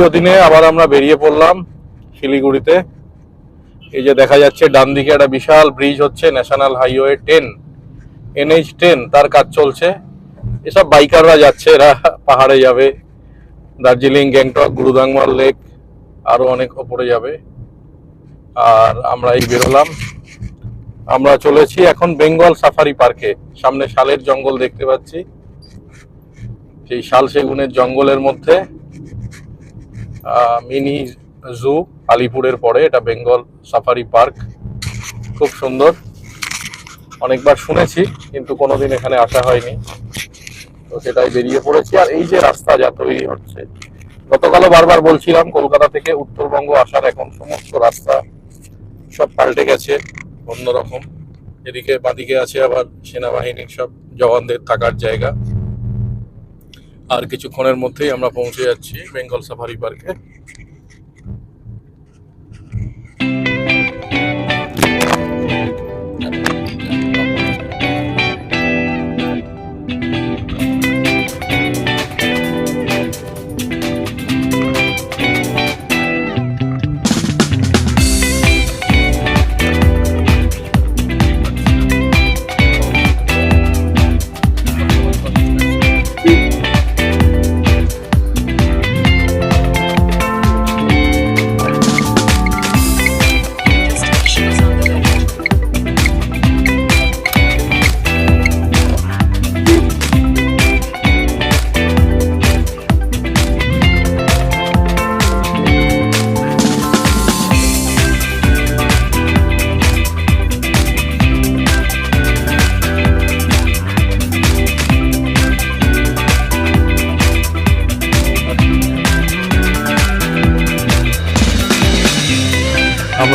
দ্বিতীয় দিনে আবার আমরা বেরিয়ে পড়লাম শিলিগুড়িতে। এই যে দেখা যাচ্ছে ডান দিকে একটা বিশাল ব্রিজ হচ্ছে, national highway ten, NH ten, তার কাজ চলছে। এসব বাইকাররা যাচ্ছে, এরা পাহাড়ে যাবে। দার্জিলিং, গ্যাংটক গুরুদাংমার লেক, আরও অনেক ওপরে যাবে। আর আমরা এই বেরোলাম। আমরা চলেছি এখন বেঙ্গল সাফারি পার্কে। সামনে শালের জঙ্গল দেখতে পাচ্ছি। সেই শাল সেগুনের জঙ্গলের মধ্যে মিনি জু আলিপুরের পরে, এটা বেঙ্গল সাফারি পার্ক। খুব সুন্দর। অনেকবার শুনেছি, কিন্তু কোনোদিন এখানে আসা হয়নি। তো সেটাই বেরিয়ে পড়েছি। আর এই যে রাস্তা যা তৈরি হচ্ছে, গতকালও বারবার বলছিলাম, কলকাতা থেকে উত্তরবঙ্গ আসার এখন সমস্ত রাস্তা সব পাল্টে গেছে, অন্যরকম। এদিকে বাঁদিকে আছে আবার সেনাবাহিনীর সব জওয়ানদের থাকার জায়গা। আর কিছুক্ষণের মধ্যেই আমরা পৌঁছে যাচ্ছি বেঙ্গল সাফারি পার্কে।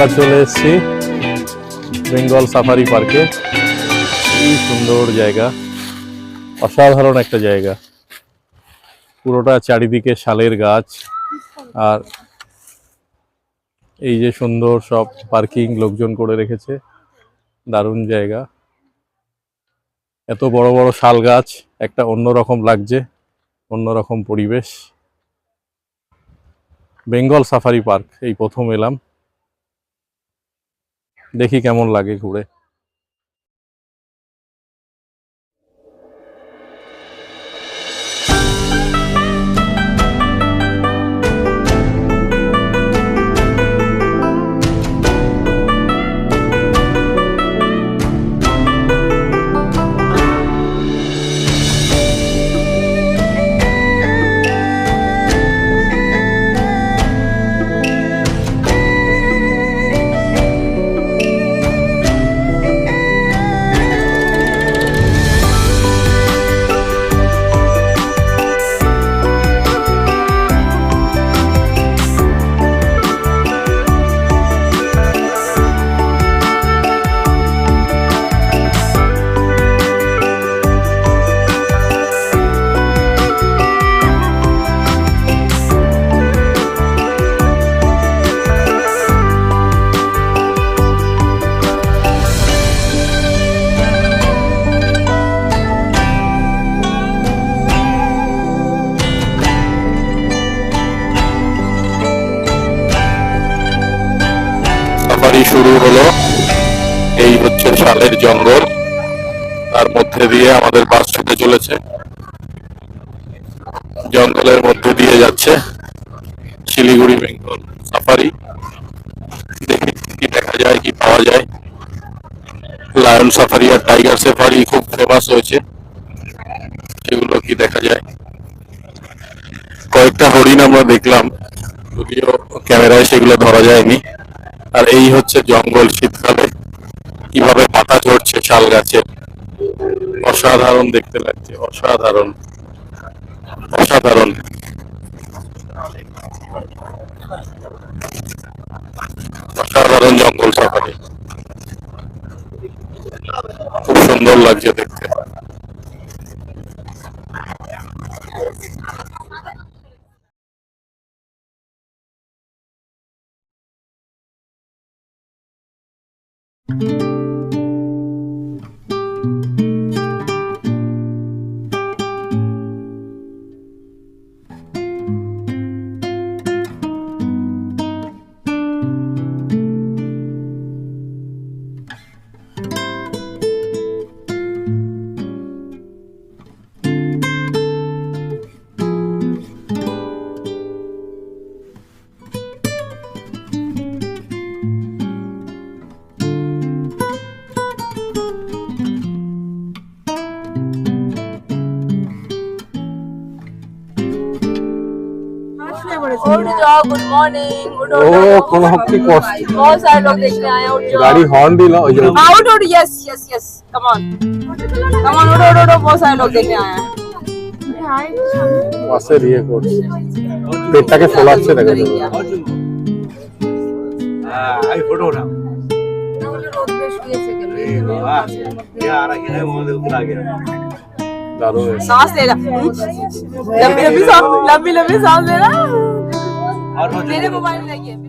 আমরা চলে এসেছি বেঙ্গল সাফারি পার্কে। কি সুন্দর জায়গা। অসাধারণ একটা জায়গা। পুরোটা চারিদিকে শালের গাছ। আর এই যে সুন্দর সব পার্কিং লোকজন করে রেখেছে। দারুণ জায়গা। এত বড় বড় শাল গাছ, একটা অন্যরকম লাগছে, অন্যরকম পরিবেশ। বেঙ্গল সাফারি পার্ক, এই প্রথম এলাম। দেখি কেমন লাগে ঘুরে। শালের জঙ্গল, তার মধ্যে দিয়ে আমাদের বাস ছুটে চলেছে। জঙ্গলের মধ্যে দিয়ে যাচ্ছে শিলিগুড়ি, বেঙ্গল সাফারি। দেখি কি দেখা যায়, কি পাওয়া যায়। লায়ন সাফারি আর টাইগার সাফারি খুব ফেমাস হয়েছে। সেগুলো কি দেখা যায়? কয়েকটা হরিণ আমরা দেখলাম, যদিও ক্যামেরায় সেগুলো ধরা যায়নি। আর এই হচ্ছে জঙ্গল, শীতকালে কীভাবে পাতা ঝরছে, শাল গাছের অসাধারণ দেখতে লাগছে, অসাধারণ। অসাধারণ। অসাধারণ জঙ্গল সাফারি। খুব সুন্দর লাগছে দেখতে। उठ जाओ गुड मॉर्निंग गुड बहुत सारे लोग देखने आए उठ गाड़ी हॉर्न भी yes yes yes come on come on उठो उठो बहुत सारे लोग देखने आए हैं। वासे लिए कोट पेटा के फूल अच्छे लगे थे हाँ, आई फ़ोटो ना ये आ रहा है। वो देखो आ गया सांस लेना लंबी लंबी सांस लंबी लंबी सांस लेना Arpacık. Nene babaanne gel.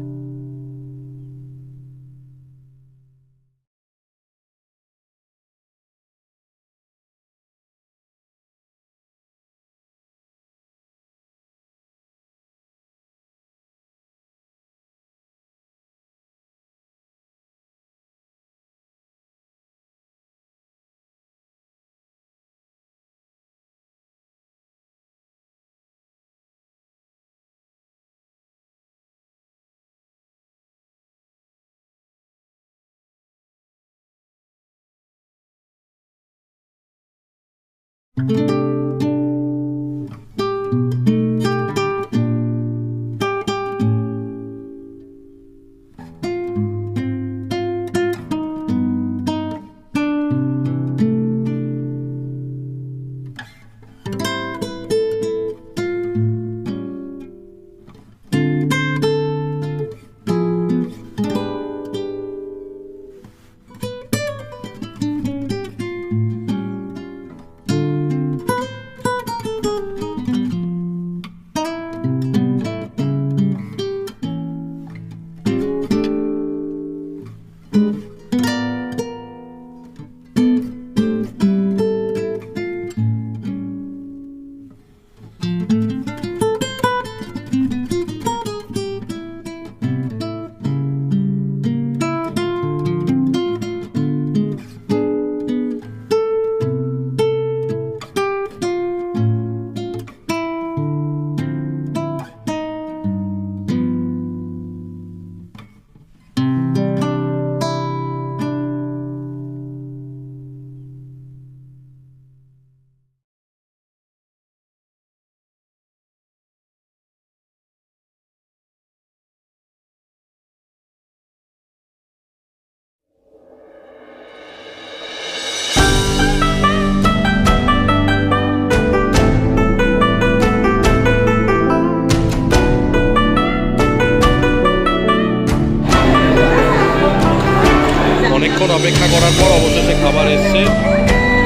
অপেক্ষা করার পর অবশেষে খাবার এসছে।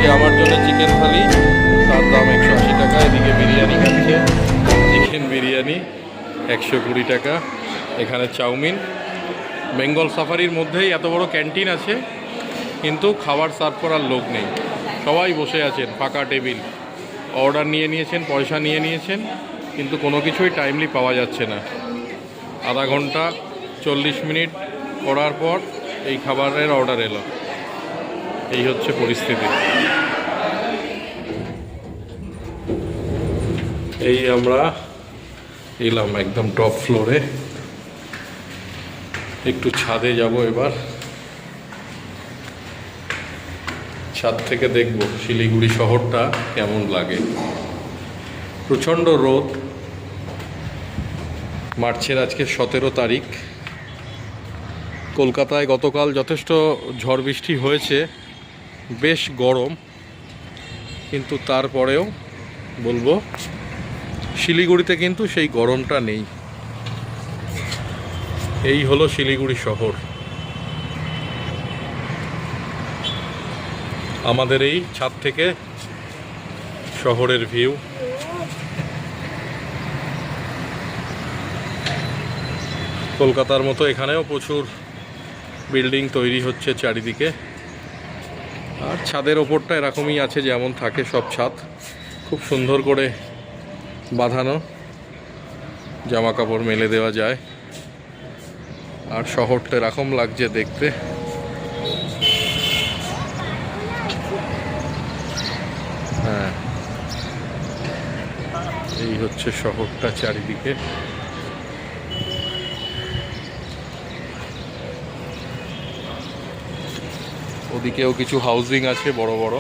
যে আমার জন্য চিকেন থালি। তার দাম একশো আশি টাকা, এদিকে বিরিয়ানি খাচ্ছে চিকেন বিরিয়ানি, একশো কুড়ি টাকা। এখানে চাউমিন। বেঙ্গল সাফারির মধ্যেই এত বড় ক্যান্টিন আছে, কিন্তু খাবার সার্ভ করার লোক নেই। সবাই বসে আছেন, ফাঁকা টেবিল। অর্ডার নিয়ে নিয়েছেন, পয়সা নিয়ে নিয়েছেন, কিন্তু কোনো কিছুই টাইমলি পাওয়া যাচ্ছে না। আধা ঘণ্টা চল্লিশ মিনিট করার পর এই খাবারের অর্ডার এলো। এই হচ্ছে পরিস্থিতি। এই আমরা এলাম একদম টপ ফ্লোরে একটু ছাদে যাব এবার। ছাদ থেকে দেখব শিলিগুড়ি শহরটা কেমন লাগে। প্রচণ্ড রোদ। মার্চের আজকে সতেরো তারিখ। কলকাতায় গতকাল যথেষ্ট ঝড় বৃষ্টি হয়েছে, বেশ গরম। কিন্তু তারপরেও বলব, শিলিগুড়িতে কিন্তু সেই গরমটা নেই। এই হলো শিলিগুড়ি শহর। আমাদের এই ছাদ থেকে শহরের ভিউ। কলকাতার মতো এখানেও প্রচুর বিল্ডিং তৈরি হচ্ছে চারিদিকে। আর ছাদের ওপরটা এরকমই আছে, যেমন থাকে সব ছাদ। খুব সুন্দর করে বাঁধানো জামা কাপড় মেলে দেওয়া যায়। আর শহরটা এরকম লাগছে দেখতে। হ্যাঁ এই হচ্ছে শহরটা চারিদিকে। ওদিকেও কিছু হাউজিং আছে বড় বড়।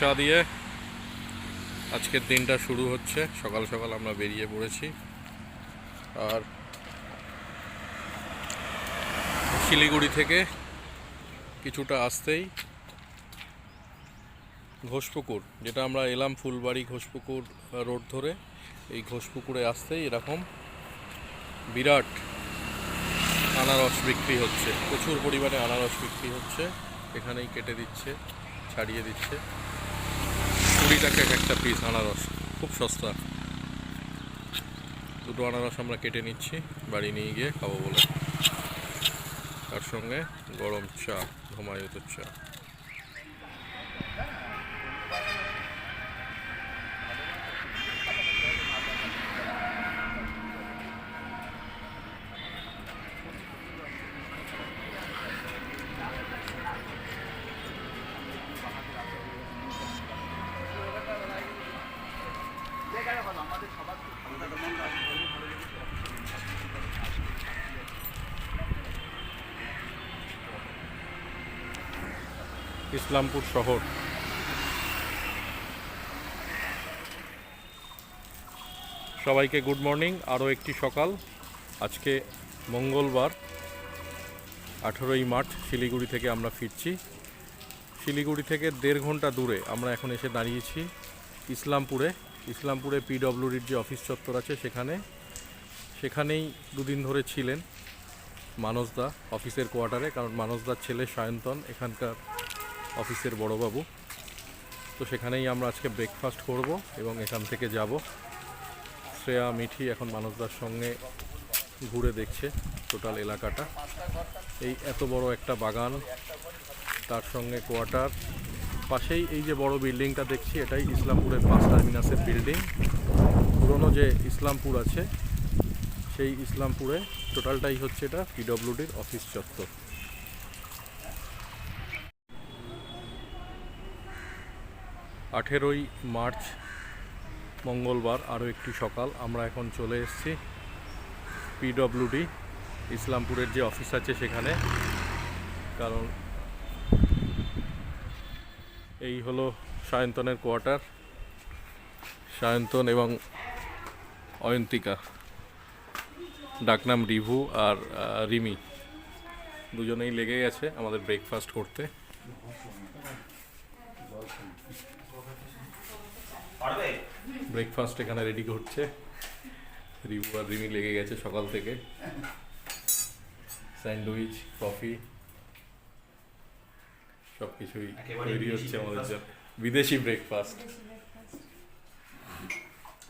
চা দিয়ে আজকের দিনটা শুরু হচ্ছে। সকাল সকাল আমরা বেরিয়ে পড়েছি। আর শিলিগুড়ি থেকে কিছুটা আসতেই ঘোষপুকুর, যেটা আমরা এলাম ফুলবাড়ি ঘোষপুকুর রোড ধরে, এই ঘোষপুকুরে আসতেই এরকম বিরাট আনারস বিক্রি হচ্ছে। প্রচুর পরিমাণে আনারস বিক্রি হচ্ছে। এখানেই কেটে দিচ্ছে, ছাড়িয়ে দিচ্ছে। কুড়ি টাকা এক একটা পিস আনারস, খুব সস্তা। দুটো আনারস আমরা কেটে নিচ্ছি, বাড়ি নিয়ে গিয়ে খাব বলে। তার সঙ্গে গরম চা ঘুমায়ুত চা। ইসলামপুর শহর। সবাইকে গুড মর্নিং আরও একটি সকাল। আজকে মঙ্গলবার, আঠেরোই মার্চ, শিলিগুড়ি থেকে আমরা ফিরছি। শিলিগুড়ি থেকে দেড় ঘণ্টা দূরে আমরা এখন এসে দাঁড়িয়েছি ইসলামপুরে। ইসলামপুরে পিডব্লিউডির যে অফিস চত্বর আছে সেখানে। সেখানেই দুদিন ধরে ছিলেন মানসদা অফিসের কোয়ার্টারে, কারণ মানসদার ছেলে সায়ন্তন এখানকার অফিসের বড়বাবু। তো সেখানেই আমরা আজকে ব্রেকফাস্ট করব এবং এখান থেকে যাব। শ্রেয়া, মিঠি এখন মানসদার সঙ্গে ঘুরে দেখছে টোটাল এলাকাটা। এই এত বড় একটা বাগান, তার সঙ্গে কোয়ার্টার পাশেই এই যে বড় বিল্ডিংটা দেখছি, এটাই ইসলামপুরের পাঁচ টার্মিনাসের বিল্ডিং পুরনো যে ইসলামপুর আছে, সেই ইসলামপুরে টোটালটাই হচ্ছে এটা পিডব্লিউডির অফিস চত্বর। আঠেরোই মার্চ, মঙ্গলবার, আরও একটি সকাল। আমরা এখন চলে এসেছি পিডব্লিউডি ইসলামপুরের যে অফিস আছে সেখানে। কারণ এই হলো সায়ন্তনের কোয়ার্টার, সায়ন্তন এবং অয়ন্তিকা। ডাকনাম রিভু আর রিমি। দুজনেই লেগে গেছে আমাদের ব্রেকফাস্ট করতে। ব্রেকফাস্ট এখানে রেডি করছে। রিভু আর রিমি লেগে গেছে সকাল থেকে। স্যান্ডউইচ কফি সব কিছুই তৈরি হচ্ছে আমাদের জন্য। বিদেশি ব্রেকফাস্ট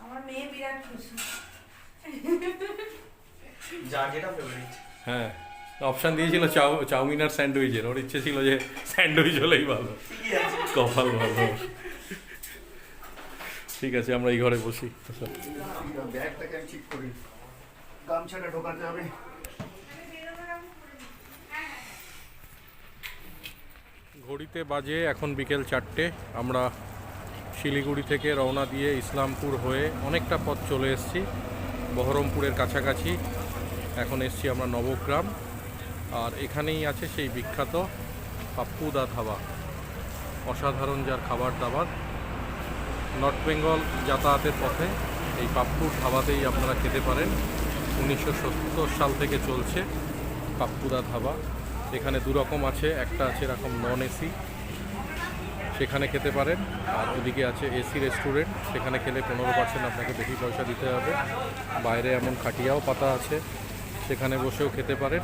আমার মেয়ে বিরাট খুশি। যার যেটা ফেভারিট হ্যাঁ অপশান দিয়েছিল চাউ চাউমিন আর স্যান্ডউইচের ওর ইচ্ছে ছিল যে স্যান্ডউইচ হলেই ভালো। কপাল ভালো। ঠিক আছে আমরা এই ঘরে বসি। ব্যাগটাকে আমি ঠিক করি। গামছাটা ঢোকাতে হবে। ঘড়িতে বাজে এখন বিকেল চারটে। আমরা শিলিগুড়ি থেকে রওনা দিয়ে ইসলামপুর হয়ে অনেকটা পথ চলে এসেছি। বহরমপুরের কাছাকাছি। এখন এসছি আমরা নবগ্রাম। আর এখানেই আছে সেই বিখ্যাত পাপ্পুদা ধাবা অসাধারণ যার খাবার দাবার নর্থ বেঙ্গল যাতায়াতের পথে এই পাপ্পুর ধাবাতেই আপনারা খেতে পারেন। উনিশশো সত্তর সাল থেকে চলছে পাপ্পুদা ধাবা। এখানে দু রকম আছে, একটা আছে এরকম নন এসি সেখানে খেতে পারেন। আর ওদিকে আছে এসি রেস্টুরেন্ট সেখানে খেলে পনেরো পার্সেন্ট আপনাকে বেশি পয়সা দিতে হবে। বাইরে এমন খাটিয়াও পাতা আছে, সেখানে বসেও খেতে পারেন।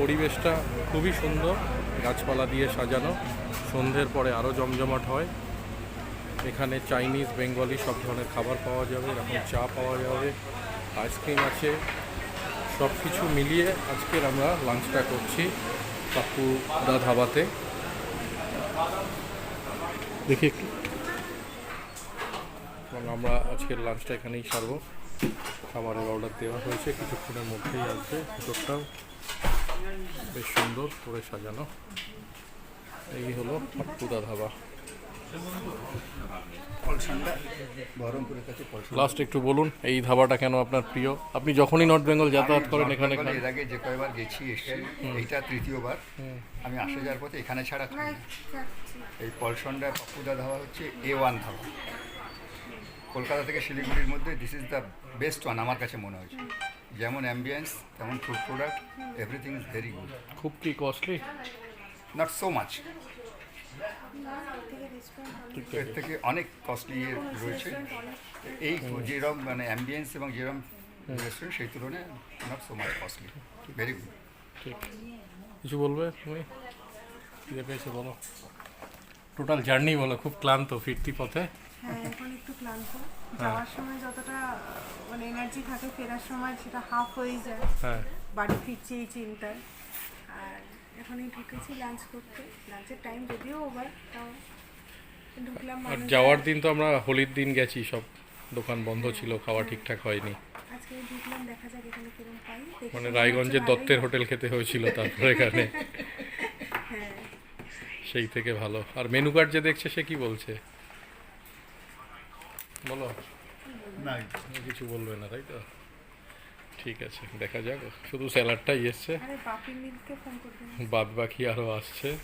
পরিবেশটা খুবই সুন্দর, গাছপালা দিয়ে সাজানো। সন্ধ্যের পরে আরও জমজমাট হয়। এখানে চাইনিজ বেঙ্গলি সব ধরনের খাবার পাওয়া যাবে, এরকম চা পাওয়া যাবে আইসক্রিম আছে, সব কিছু মিলিয়ে আজকের আমরা লাঞ্চটা করছি কাকু দা ধাবাতে দেখি একটু। এবং আমরা আজকের লাঞ্চটা এখানেই সারবো। খাবারের অর্ডার দেওয়া হয়েছে, কিছুক্ষণের মধ্যেই আসবে ভিতরটাও। বেশ সুন্দর করে সাজানো। এই হলো পাপ্পুদা ধাবা পলসনটা বহরমপুরের কাছে পলসন লাস্ট একটু বলুন এই ধাবাটা কেন আপনার প্রিয়? আপনি যখনই নর্থ বেঙ্গল যাতায়াত করেন এখানে খান এর আগে যে কয়বার গেছি এইটা তৃতীয়বার। আমি আসে যাওয়ার পথে এখানে ছাড়া খাই না। এই পলসনটা পাপ্পুদা ধাবা হচ্ছে এ ওয়ান ধাবা। কলকাতা থেকে শিলিগুড়ির মধ্যে this is the best one আমার কাছে মনে হয়েছে। যেমন অ্যাম্বিয়েন্স তেমন food product everything is very good খুব কি কস্টলি নট সো মাচ এর থেকে অনেক কস্টলি রয়েছে। এই যেরকম মানে অ্যাম্বিয়েন্স এবং যেরকম রেস্টুরেন্ট সেই তুলনায় not so much costly very good ঠিক। কিছু বলবে তুমি? খিদে পেয়েছে বলো। টোটাল জার্নি বলো খুব ক্লান্ত ফিরতি পথে। হ্যাঁ এখন একটু ক্লান্ত। যাওয়ার সময় যতটা মানে এনার্জি থাকে ফেরার সময় সেটা হাফ হয়ে যায়। হ্যাঁ। বাড়ি ফিরছি এই চিন্তায়। আর এখনই ঢুকেছি লাঞ্চ করতে। লাঞ্চের টাইম যদিও ওভার তাও ঢুকলাম আর যাওয়ার দিন তো আমরা হোলির দিন গেছি সব দোকান বন্ধ ছিল খাওয়া ঠিকঠাক হয়নি। আজকে ঢুকলাম দেখা যাক এখানে কিরম পাই। মানে রায়গঞ্জের দত্তের হোটেল খেতে হয়েছিল তারপরে এখানে। হ্যাঁ। সেই থেকে ভালো। আর মেনু কার্ড যে দেখছে সে কি বলছে? বলো। না কিছু বলবে না তাই তো? ঠিক আছে দেখা যাক। শুধু স্যালাডটাই এসছে। বাদ বাকি আরও আসছে।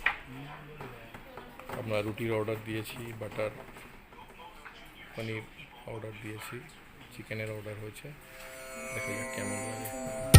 আমরা রুটির অর্ডার দিয়েছি বাটার পনির অর্ডার দিয়েছি চিকেনের অর্ডার হয়েছে। দেখা যাক কেমন লাগে।